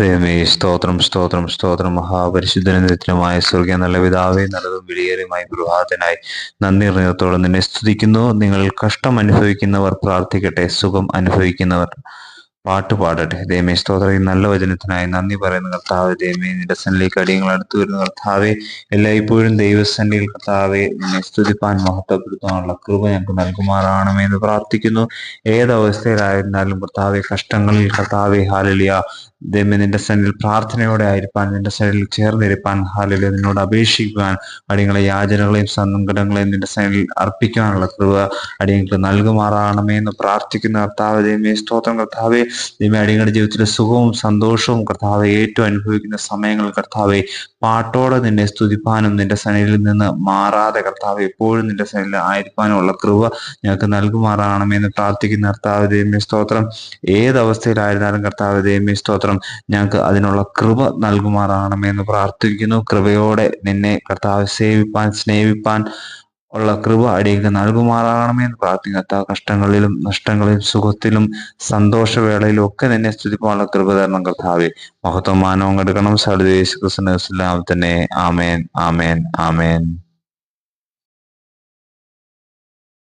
ദൈവമേ സ്തോത്രം സ്തോത്രം സ്തോത്രം. മഹാപരിശുദ്ധനത്തിനുമായ സ്വർഗീയ നല്ല പിതാവേ നല്ലതും വിളിയേറിയുമായി ഗൃഹാതനായി നന്ദി നിറഞ്ഞത്തോളം നിന്നെ സ്തുതിക്കുന്നു. നിങ്ങൾ കഷ്ടം അനുഭവിക്കുന്നവർ പ്രാർത്ഥിക്കട്ടെ. സുഖം അനുഭവിക്കുന്നവർ പാട്ട് പാടട്ടെ. ദൈവമേ സ്തോത്രം. ഈ നല്ല വചനത്തിനായി നന്ദി പറയുന്ന കർത്താവ്. ദൈവമേ നിന്റെ സന്നിലേക്ക് അടിയങ്ങൾ അടുത്തു വരുന്ന കർത്താവെ. എല്ലായ്പ്പോഴും ദൈവസന്നിധിയിൽ കർത്താവെ നിന്നെ സ്തുതിപ്പാൻ മഹത്വപ്പെടുത്താനുള്ള കൃപ ഞങ്ങൾക്ക് നൽകുമാറാണമേ എന്ന് പ്രാർത്ഥിക്കുന്നു. ഏതവസ്ഥയിലായിരുന്നാലും കർത്താവെ കഷ്ടങ്ങളിൽ കർത്താവെ ഹാലലിയ. ദൈവമേ നിന്റെ സന്നിൽ പ്രാർത്ഥനയോടെ ആയിരിക്കാൻ നിന്റെ സന്നിൽ ചേർന്നിരിപ്പാൻ ഹാലലിയ. നിന്നോട് അപേക്ഷിക്കുവാൻ അടിയങ്ങളെ യാചനകളെയും സങ്കടങ്ങളെയും നിന്റെ സന്നിധിയിൽ അർപ്പിക്കുവാനുള്ള കൃപ അടിയങ്ങൾക്ക് നൽകുമാറാണമേ എന്ന് പ്രാർത്ഥിക്കുന്ന കർത്താവ്. ദൈവമേ സ്തോത്രം കർത്താവെ. ദൈവമേ അടിയങ്ങളുടെ ജീവിതത്തിലെ സുഖവും സന്തോഷവും കർത്താവെ ഏറ്റവും അനുഭവിക്കുന്ന സമയങ്ങൾ കർത്താവെ പാട്ടോടെ നിന്നെ സ്തുതിപ്പാനും നിന്റെ സന്നിധിയിൽ നിന്ന് മാറാതെ കർത്താവ് എപ്പോഴും നിന്റെ സന്നിധിയിൽ ആയിരിക്കാനുമുള്ള കൃപ ഞങ്ങൾക്ക് നൽകുമാറാണമെന്ന് പ്രാർത്ഥിക്കുന്ന കർത്താവ് ദൈവമേ സ്തോത്രം. ഏതവസ്ഥയിലായിരുന്നാലും കർത്താവ് ദൈവമേ സ്തോത്രം ഞങ്ങൾക്ക് അതിനുള്ള കൃപ നൽകുമാറാണമെന്ന് പ്രാർത്ഥിക്കുന്നു. കൃപയോടെ നിന്നെ കർത്താവ് സേവിപ്പാൻ സ്നേഹിപ്പാൻ ഉള്ള കൃപ അടിയങ്ങൾക്ക് നൽകുമാറാകണമേ എന്ന് കഷ്ടങ്ങളിലും നഷ്ടങ്ങളിലും സുഖത്തിലും സന്തോഷവേളയിലും ഒക്കെ നിന്നെ സ്തുതിപ്പാനുള്ള കൃപ തരണം കർത്താവെ. മഹത്വം മാനവം എടുക്കണം സടുദേശ് കൃഷ്ണ തന്നെ. ആമേൻ ആമേൻ ആമേൻ.